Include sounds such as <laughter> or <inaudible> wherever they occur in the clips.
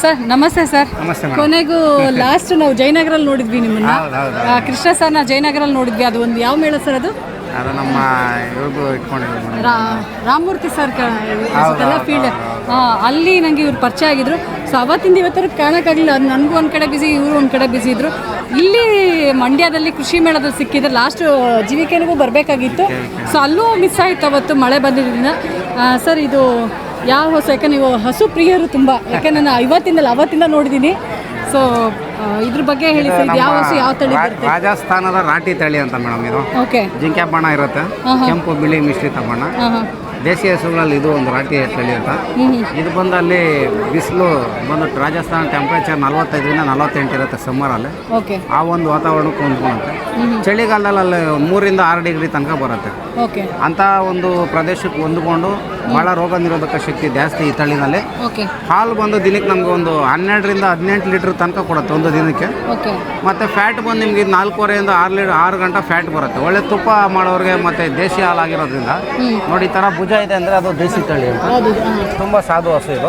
Sir ನಮಸ್ತೆ sir. ನಮಸ್ತೆ ಕೊನೆಗೂ <laughs> ಲಾಸ್ಟ್ ನಾವು ಜಯನಗರಲ್ಲಿ ನೋಡಿದ್ವಿ ನಿಮ್ಮನ್ನ. ಹೌದು, ಹೌದು, ಆ, ಕೃಷ್ಣ ಸರ್ನ ಜಯನಗರಲ್ಲಿ ನೋಡಿದ್ವಿ. ಅದು ಒಂದು ಯಾವ ಮೇಳ ಸರ್ ಅದು? ಅದು ನಮ್ಮ ಇವ್ರಿಗೂ ಇಟ್ಕೊಂಡಿದ್ರು ಮೇಡಮ್. ರಾ- ರಾಮಮೂರ್ತಿ ಸರ್ ಫೀಲ್ಡ್ ಅಲ್ಲಿ ನನಗೆ ಇವ್ರು ಪರಿಚಯ ಆಗಿದ್ರು. ಸೊ ಅವತ್ತಿಂದ ಇವತ್ತರ ಕಾಣಕ್ಕಾಗಲಿಲ್ಲ. ಅದು ನನಗೂ ಒಂದು ಕಡೆ ಬಿಸಿ ಇವರು ಒಂದ್ ಕಡೆ ಬಿಸಿ ಇದ್ರು. ಇಲ್ಲಿ ಮಂಡ್ಯದಲ್ಲಿ ಕೃಷಿ ಮೇಳದಲ್ಲಿ ಸಿಕ್ಕಿದ್ರೆ ಲಾಸ್ಟ್ ಜೀವಿಕೆನಿಗೂ ಬರಬೇಕಾಗಿತ್ತು. ಸೊ ಅಲ್ಲೂ ಮಿಸ್ ಆಯಿತು ಅವತ್ತು ಮಳೆ ಬಂದಿದ್ದರಿಂದ ಸರ್ ಇದು ಯಾವ ಹೊಸ ಯಾಕೆ ನೀವು ಹಸು ಪ್ರಿಯರು ತುಂಬ. ಯಾಕೆ ನಾನು ಇವತ್ತಿಂದಲ್ಲ ಅವತ್ತಿಂದ ನೋಡಿದ್ದೀನಿ. ಸೊ ಇದ್ರ ಬಗ್ಗೆ ಹೇಳಿ ಸರ್ ಯಾವ ಹಸು ಯಾವ ತಳಿ ಬರುತ್ತೆ? ರಾಜಸ್ಥಾನದ ರಾಟಿ ತಳಿ ಅಂತ ಮೇಡಮ್ ಇದು. ಓಕೆ ಜಿಂಕೆ ಬಣ್ಣ ಇರುತ್ತೆ ಕೆಂಪು ಬಿಳಿ ಮಿಶ್ರಿತ ಬಣ್ಣ. ಹಾಂ ಹಾಂ ದೇಸಿ ಹಸುಗಳಲ್ಲಿ ಇದು ಒಂದು ರಾಟಿ ತಳಿ ಅಂತ. ಇದು ಬಂದು ಅಲ್ಲಿ ಬಿಸಿಲು ಬಂದು ರಾಜಸ್ಥಾನ ಟೆಂಪ್ರೇಚರ್ ನಲವತ್ತೈದರಿಂದ ನಲವತ್ತೆಂಟು ಇರುತ್ತೆ ಸಮ್ಮರಲ್ಲಿ ಓಕೆ ಆ ಒಂದು ವಾತಾವರಣಕ್ಕೆ ಹೊಂದ್ಕೊಳುತ್ತೆ ಚಳಿಗಾಲದಲ್ಲಿ ಅಲ್ಲಿ ಮೂರಿಂದ ಆರು ಡಿಗ್ರಿ ತನಕ ಬರುತ್ತೆ. ಓಕೆ ಅಂತ ಒಂದು ಪ್ರದೇಶಕ್ಕೆ ಹೊಂದ್ಕೊಂಡು ಬಹಳ ರೋಗ ನಿರೋಧಕ ಶಕ್ತಿ ಜಾಸ್ತಿ ಈ ತಳಿನಲ್ಲಿ. ಹಾಲು ಬಂದು ದಿನಕ್ಕೆ ನಮ್ಗೆ ಒಂದು ಹನ್ನೆರಡರಿಂದ ಹದಿನೆಂಟು ಲೀಟ್ರ್ ತನಕ ಕೊಡುತ್ತೆ ಒಂದು ದಿನಕ್ಕೆ. ಮತ್ತು ಫ್ಯಾಟ್ ಬಂದು ನಿಮ್ಗೆ ಇದು ನಾಲ್ಕೂವರೆಯಿಂದ ಆರು ಲೀಟರ್ ಆರು ಗಂಟೆ ಫ್ಯಾಟ್ ಬರುತ್ತೆ. ಒಳ್ಳೆ ತುಪ್ಪ ಮಾಡೋರಿಗೆ ಮತ್ತೆ ದೇಶಿ ಹಾಲು ಆಗಿರೋದ್ರಿಂದ ನೋಡಿ ಈ ಥರ ಭುಜ ಇದೆ ಅಂದರೆ ಅದು ದೇಸಿ ತಳಿ ಅಂತ. ತುಂಬ ಸಾಧು ಹಸು ಇದು.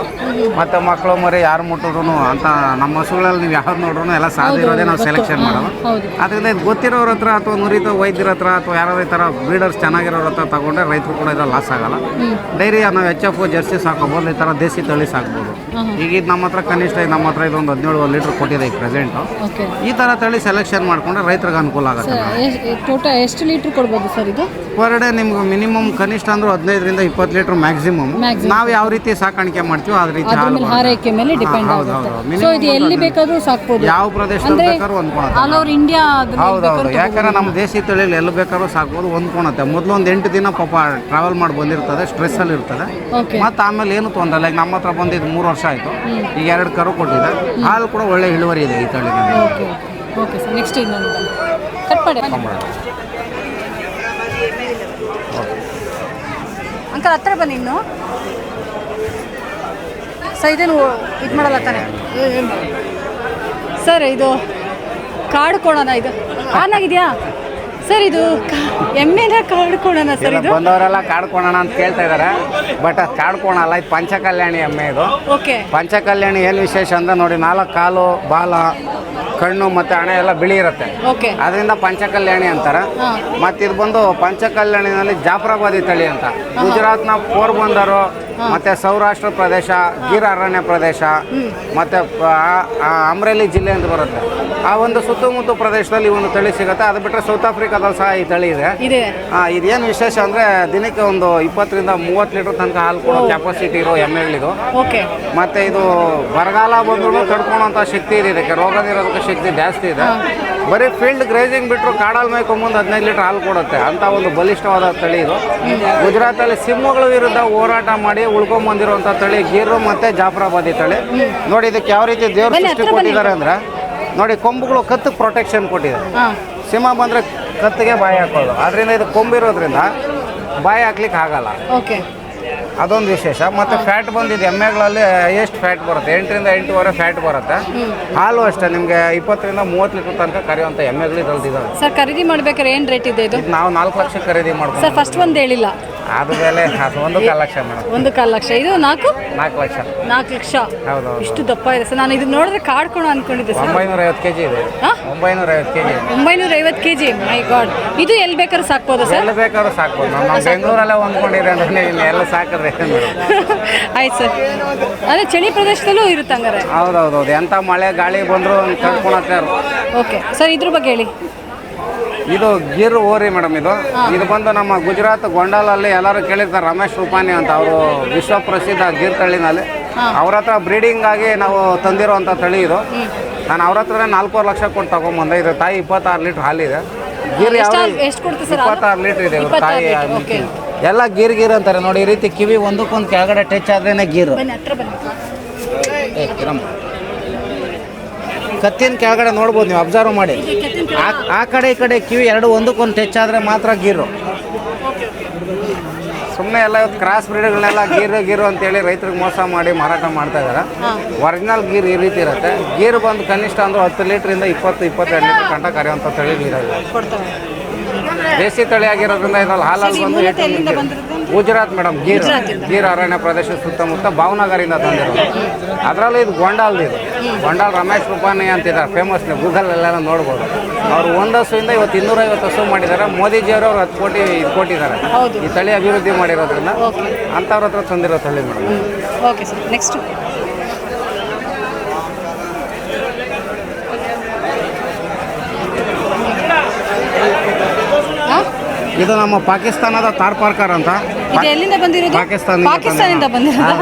ಮತ್ತು ಮಕ್ಕಳು ಮರಿ ಯಾರು ಮುಟ್ಟಿದ್ರು ಅಂತ ನಮ್ಮ ಹಸುಗಳಲ್ಲಿ ನೀವು ಯಾವ್ದು ನೋಡ್ರು ಎಲ್ಲ ಸಾಧು ಇರೋದೇ ನಾವು ಸೆಲೆಕ್ಷನ್ ಮಾಡೋದು. ಅದರಿಂದ ಇದು ಗೊತ್ತಿರೋರ ಹತ್ರ ಅಥವಾ ನುರಿತ ವೈದ್ಯರ ಹತ್ರ ಅಥವಾ ಯಾರಾದ್ರೂ ಈ ಥರ ಬ್ರೀಡರ್ಸ್ ಚೆನ್ನಾಗಿರೋರ ಹತ್ರ ತಗೊಂಡ್ರೆ ರೈತರು ಕೂಡ ಇದು ಲಾಸ್ ಆಗಲ್ಲ. ಡೈರಿ ನಾವು ಎಚ್ ಎಫ್ ಜರ್ಸಿ ಸಾಕೋಬೋದು ಈ ಥರ ದೇಸಿ ತಳಿ ಸಾಕ್ಬೋದು. ಈಗ ಇದು ನಮ್ಮ ಹತ್ರ ಕನಿಷ್ಠ ಇದು ನಮ್ಮ ಹತ್ರ ಇದೊಂದು ಹದಿನೇಳು ಲೀಟ್ರ್ ಕೊಟ್ಟಿದೆ ಈಗ ಪ್ರೆಸೆಂಟು ಈ ಥರ ತಳಿ ಸೆಲೆಕ್ಷನ್ ಮಾಡ್ಕೊಂಡ್ರೆ ರೈತರಿಗೆ ಅನುಕೂಲ ಆಗುತ್ತೆ ಟೋಟಲ್ ಎಷ್ಟು ಲೀಟ್ರ್ ಕೊಡ್ಬೋದು ಸರ್ ಇದು? ಪರ್ ಡೇ ನಿಮ್ಗೆ ಮಿನಿಮಮ್ ಕನಿಷ್ಠ ಅಂದ್ರೆ ಹದಿನೈದರಿಂದ ಇಪ್ಪತ್ತು ಲೀಟರ್ ಮ್ಯಾಕ್ಸಿಮಮ್ Maximum. ನಾವು ಯಾವ ರೀತಿ ಸಾಕಾಣಿಕೆ ಮಾಡ್ತೀವೋ ಅದ್ರ ರೀತಿ ಅದ್ರ ಹಾಲು ಮೇಲೆ ಬರುತ್ತೆ. ಹಾರೈಕೆ ಮೇಲೆ ಡಿಪೆಂಡ್ ಹೌದು, ಆಗುತ್ತೆ. ಹೌದು. ಸೊ Minimum ಇದು ಎಲ್ಲಿ ಬೇಕಾದ್ರೂ ಸಾಕ್ಬೋದು. ಯಾವ ಪ್ರದೇಶದಲ್ಲಿ ಅಂದ್ರೆ ಬೇಕಾದ್ರೂ ಹೊಂದ್ಕೊಳತ್ತೆ ಆಲ್ ಓವರ್ ಇಂಡಿಯಾ ಹೌದೌದು ಯಾಕಂದ್ರೆ ನಮ್ಮ ದೇಸಿ ತಳಿಯಲ್ಲಿ ಎಲ್ಲಿ ಬೇಕಾದ್ರೂ ಸಾಕ್ಬೋದು ಹೊಂದ್ಕೊಳತ್ತೆ ಮೊದಲು ಒಂದು ಎಂಟು ದಿನ ಪಾಪ ಟ್ರಾವೆಲ್ ಮಾಡಿ ಬಂದಿರ್ತದೆ ಸ್ಟ್ರೆಸ್ಸಲ್ಲಿ ಇರ್ತದೆ. ಓಕೆ ಮತ್ತು ಆಮೇಲೆ ಏನು ತೊಂದರೆ ಈಗ ನಮ್ಮ ಹತ್ರ ಬಂದಿದ್ದು ಮೂರು ವರ್ಷ ಆಯ್ತು. ಈಗ ಎರಡು ಕರು ಕೊಟ್ಟಿದೆ. ಹಾಲು ಕೂಡ ಒಳ್ಳೆ ಇಳುವರಿ ಇದೆ ಈ ತಳಿನಲ್ಲಿ. ಓಕೆ ಓಕೆ ಸರ್ ನೆಕ್ಸ್ಟ್ ಇನ್ನೊಂದು. ಕಟ್ ಮಾಡಿ. ಅಂಕಲ್ ಹತ್ರ ಬನ್ನಿ ಇನ್ನು. ಸರ್ ಇದೇನು ಇದು ಮಾಡಲ್ಲ ತಾನೆ? ಸರ್ ಇದು ಕಾಡು ಕೊಡೋಣ ಇದು. ಆನ್ ಆಗಿದೆಯಾ? ಸರ್ ಇದು ಎಮ್ಮೆನ ಕಾಡು ಸರ್ ಇದು? ಬಂದವರೆಲ್ಲ ಕಾಡ್ಕೊಳೋಣ ಅಂತ ಕೇಳ್ತಾ ಇದ್ದಾರೆ ಬಟ್ ಅದು ಕಾಡ್ಕೋಣ ಅಲ್ಲ ಇದು ಪಂಚಕಲ್ಯಾಣಿ ಎಮ್ಮೆ ಇದು. ಓಕೆ. ಪಂಚಕಲ್ಯಾಣಿ ಏನು ವಿಶೇಷ ಅಂದ್ರೆ ನೋಡಿ ನಾಲ್ಕು ಕಾಲು ಬಾಲ ಕಣ್ಣು ಮತ್ತೆ ಹಣೆ ಎಲ್ಲ ಬಿಳಿ ಇರುತ್ತೆ. ಓಕೆ. ಅದರಿಂದ ಪಂಚಕಲ್ಯಾಣಿ ಅಂತಾರೆ. ಮತ್ತೆ ಇದು ಬಂದು ಪಂಚಕಲ್ಯಾಣಿನಲ್ಲಿ ಜಾಫ್ರಾಬಾದಿ ತಳಿ ಅಂತ. ಗುಜರಾತ್ನ ಪೋರ್ಬಂದರು ಮತ್ತು ಸೌರಾಷ್ಟ್ರ ಪ್ರದೇಶ ಗೀರ ಅರಣ್ಯ ಪ್ರದೇಶ ಮತ್ತು ಅಮ್ರೇಲಿ ಜಿಲ್ಲೆ ಅಂತ ಬರುತ್ತೆ. ಆ ಒಂದು ಸುತ್ತಮುತ್ತ ಪ್ರದೇಶದಲ್ಲಿ ಒಂದು ತಳಿ ಸಿಗುತ್ತೆ. ಅದು ಬಿಟ್ಟರೆ ಸೌತ್ ಆಫ್ರಿಕಾದಲ್ಲಿ ಸಹ ಈ ತಳಿ ಇದೆ. ಇದೇನು ವಿಶೇಷ ಅಂದರೆ ದಿನಕ್ಕೆ ಒಂದು ಇಪ್ಪತ್ತರಿಂದ ಮೂವತ್ತು ಲೀಟರ್ ತನಕ ಹಾಲು ಕೊಡೋ ಕೆಪಾಸಿಟಿ ಇರೋ ಎಮ್ಮೆಗಳಿದು ಮತ್ತು ಇದು ಬರಗಾಲ ಬಂದ್ರೂ ತಡ್ಕೊಳೋಂಥ ಶಕ್ತಿ ಇದೆ. ಇದಕ್ಕೆ ರೋಗ ನಿರೋಧಕ ಶಕ್ತಿ ಜಾಸ್ತಿ ಇದೆ. ಬರೀ ಫೀಲ್ಡ್ ಗ್ರೇಜಿಂಗ್ ಬಿಟ್ಟರು ಕಾಡಲ್ಲಿ ಮೇಯ್ಕೊಂಬಂದು ಹದಿನೈದು ಲೀಟರ್ ಹಾಲು ಕೊಡುತ್ತೆ. ಅಂತ ಒಂದು ಬಲಿಷ್ಠವಾದ ತಳಿ ಇದು. ಗುಜರಾತಲ್ಲಿ ಸಿಂಹಗಳ ವಿರುದ್ಧ ಹೋರಾಟ ಮಾಡಿ ಉಳ್ಕೊಂಬಂದಿರುವಂಥ ತಳಿ ಗೀರು ಮತ್ತು ಜಾಫ್ರಾಬಾದಿ ತಳಿ. ನೋಡಿ ಇದಕ್ಕೆ ಯಾವ ರೀತಿ ದೇವ್ರ ಸೃಷ್ಟಿ ಕೊಟ್ಟಿದ್ದಾರೆ ಅಂದರೆ ನೋಡಿ ಕೊಂಬುಗಳು ಕತ್ತು ಪ್ರೊಟೆಕ್ಷನ್ ಕೊಟ್ಟಿದೆ. ಸಿಂಹ ಬಂದರೆ ಕತ್ತಿಗೆ ಬಾಯಿ ಹಾಕೋದು. ಅದರಿಂದ ಇದು ಕೊಂಬಿರೋದ್ರಿಂದ ಬಾಯಿ ಹಾಕ್ಲಿಕ್ಕೆ ಆಗಲ್ಲ. ಓಕೆ ಅದೊಂದು ವಿಶೇಷ. ಮತ್ತು ಫ್ಯಾಟ್ ಬಂದಿದ್ದು ಎಮ್ಮೆಗಳಲ್ಲಿ ಎಷ್ಟು ಫ್ಯಾಟ್ ಬರುತ್ತೆ. ಎಂಟರಿಂದ ಎಂಟೂವರೆ ಫ್ಯಾಟ್ ಬರುತ್ತೆ. ಹಾಲು ಅಷ್ಟೇ. ನಿಮಗೆ ಇಪ್ಪತ್ತರಿಂದ ಮೂವತ್ತು ಲೀಟರ್ ತನಕ ಕರೆಯುವಂಥ ಎಮ್ಮೆಗಳು ಇದ್ರಲ್ಲಿ ಇದಾವೆ. ಸರ್ ಖರೀದಿ ಮಾಡ್ಬೇಕಾದ್ರೆ ಏನು ರೇಟ್ ಇದೆ ಇದು? ನಾವು ನಾಲ್ಕು ಲಕ್ಷ ಖರೀದಿ ಮಾಡ್ತೀವಿ ಸರ್ ಫಸ್ಟ್ ಒಂದು ಹೇಳಿಲ್ಲ. ಅದ್ರ ಮೇಲೆ ಒಂದು ಕಾಲು ಲಕ್ಷ ಮೇಡಮ್. ಒಂದು ಕಾಲು ಲಕ್ಷ. ಇದು ನಾಲ್ಕು? ನಾಲ್ಕು ಲಕ್ಷ. ನಾಲ್ಕು ಲಕ್ಷ. ಹೌದು ಇಷ್ಟು ದಪ್ಪ ಇದೆ. ಸರ್ ನಾನು ಇದು ನೋಡಿದ್ರೆ ಕಾಡ್ಕೊಂಡು ಅನ್ಕೊಂಡಿದ್ದೆ ಸರ್. ಒಂಬೈನೂರ ಐವತ್ತು ಕೆ ಜಿ ಇದೆ? ಒಂಬೈನೂರ ಐವತ್ತು ಕೆಜಿ ಒಂಬೈನೂರ ಐವತ್ತು ಕೆಜಿ. ಮೈ ಗಾಡ್ ಇದು ಎಲ್ಲಿ ಬೇಕಾದ್ರೂ ಸಾಕ್ಬೋದು ಸರ್? ಎಲ್ಲಿ ಬೇಕಾದ್ರೂ ಸಾಕ್ಬೋದು. ನಾವು ನಾವು ಬೆಂಗಳೂರಲ್ಲೇ ಹೊಂದ್ಕೊಂಡಿದೆ ಅಂದ್ರೆ ಇಲ್ಲಿ ಎಲ್ಲ ಸಾಕಿದ್ರೆ ಆಯ್ತು ಸರ್. ಅದೇ ಚಳಿ ಪ್ರದೇಶದಲ್ಲೂ ಇರುತ್ತೆ ಹಂಗಾರೆ. ಹೌದೌದೌದು. ಎಂಥ ಮಳೆ ಗಾಳಿ ಬಂದರೂ ತಡ್ಕೊಳಕ್ಕೆ ಓಕೆ. ಸರ್ ಇದ್ರ ಬಗ್ಗೆ ಹೇಳಿ. ಇದು ಗಿರ್ ಓರಿ ಮೇಡಮ್ ಇದು. ಇದು ಬಂದು ನಮ್ಮ ಗುಜರಾತ್ ಗೊಂಡಾಲಲ್ಲಿ ಎಲ್ಲರೂ ಕೇಳಿರ್ತಾರೆ ರಮೇಶ್ ರೂಪಾನಿ ಅಂತ ಅವರು ವಿಶ್ವ ಪ್ರಸಿದ್ಧ ಗಿರ್ ತಳಿನಲ್ಲಿ. ಅವ್ರ ಹತ್ರ ಬ್ರೀಡಿಂಗ್ ಆಗಿ ನಾವು ತಂದಿರುವಂಥ ತಳಿ ಇದು. ನಾನು ಅವ್ರ ಹತ್ರ ನಾಲ್ಕೂವರೆ ಲಕ್ಷ ಕೊಟ್ಟು ತಗೊಂಬಂದೆ. ಇದು ತಾಯಿ ಇಪ್ಪತ್ತಾರು ಲೀಟ್ರ್ ಹಾಲಿದೆ. ಗಿರ್ ಯಾವ ಎಷ್ಟು ಕೊಡ್ತೀವಿ ಇಪ್ಪತ್ತಾರು ಲೀಟ್ರ್ ಇದೆ ಇವ್ರ ತಾಯಿ ಓಕೆ. ಎಲ್ಲ ಗೀರ್ ಗೀರ್ ಅಂತಾರೆ. ನೋಡಿ ಈ ರೀತಿ ಕಿವಿ ಒಂದಕ್ಕೊಂದು ಕೆಳಗಡೆ ಟಚ್ ಆದ್ರೇನೆ ಗೀರ್. ಏ. ಕತ್ತಿನ ಕೆಳಗಡೆ ನೋಡ್ಬೋದು ನೀವು ಅಬ್ಸರ್ವ್ ಮಾಡಿ. ಆ ಆ ಕಡೆ ಈ ಕಡೆ ಕಿವಿ ಎರಡು ಒಂದಕ್ಕೊಂದು ಟಚ್ ಆದರೆ ಮಾತ್ರ ಗೀರು. ಸುಮ್ಮನೆ ಎಲ್ಲ ಇವತ್ತು ಕ್ರಾಸ್ ಬ್ರೀಡ್ಗಳನ್ನೆಲ್ಲ ಗೀರು ಗೀರು ಅಂತೇಳಿ ರೈತರಿಗೆ ಮೋಸ ಮಾಡಿ ಮಾರಾಟ ಮಾಡ್ತಾ ಇದ್ದಾರೆ ಒರಿಜಿನಲ್ ಗೀರ್ ಈ ರೀತಿ ಇರುತ್ತೆ. ಗೀರು ಬಂದು ಕನಿಷ್ಠ ಅಂದ್ರೆ ಹತ್ತು ಲೀಟ್ರಿಂದ ಇಪ್ಪತ್ತು ಇಪ್ಪತ್ತೆರಡು ಲೀಟ್ರ್ ಕಂಡ ಕರೆಯುವಂಥ ತಳಿ ಗೀರ ಇದೆ ಕೊಡ್ತೇವೆ ದೇಸಿ ತಳಿ ಆಗಿರೋದ್ರಿಂದ ಇದ್ರಲ್ಲಿ ಹಾಲಲ್ಲಿ ಈ ಬಂದು ಗುಜರಾತ್ ಮೇಡಮ್ ಗೀರ್. ಗೀರ್ ಅರಣ್ಯ ಪ್ರದೇಶ ಸುತ್ತಮುತ್ತ ಭಾವನಗರಿಂದ ತಂದಿರೋದು. ಅದರಲ್ಲೂ ಇದು ಗೊಂಡಾಲ್ದು ಇದು. ಗೊಂಡಾಲ್ ರಮೇಶ್ ರೂಪಾನಿ ಅಂತಿದ್ದಾರೆ ಫೇಮಸ್ ಗೂಗಲ್ ಎಲ್ಲ ನೋಡ್ಬೋದು. ಅವ್ರು ಒಂದು ಹಸುವಿಂದ ಇವತ್ತು ಇನ್ನೂರೈವತ್ತು ಹಸು ಮಾಡಿದ್ದಾರೆ. ಮೋದಿಜಿಯವರು ಅವ್ರು ಹತ್ತು ಕೋಟಿ ಇದು ಕೊಟ್ಟಿದ್ದಾರೆ. ಈ ತಳಿ ಅಭಿವೃದ್ಧಿ ಮಾಡಿರೋದ್ರಿಂದ ಅಂಥವ್ರ ಹತ್ರ ತಂದಿರೋ ತಳಿ ಮೇಡಮ್. ಓಕೆ ಸರ್ ನೆಕ್ಸ್ಟ್ ಇದು ನಮ್ಮ ಪಾಕಿಸ್ತಾನದ ತಾರ್ ಪಾರ್ಕರ್ ಅಂತ. ಇದು ಎಲ್ಲಿಂದ ಬಂದಿರೋದು? ಪಾಕಿಸ್ತಾನದಿಂದ ಪಾಕಿಸ್ತಾನದಿಂದ ಬಂದಿರೋದು?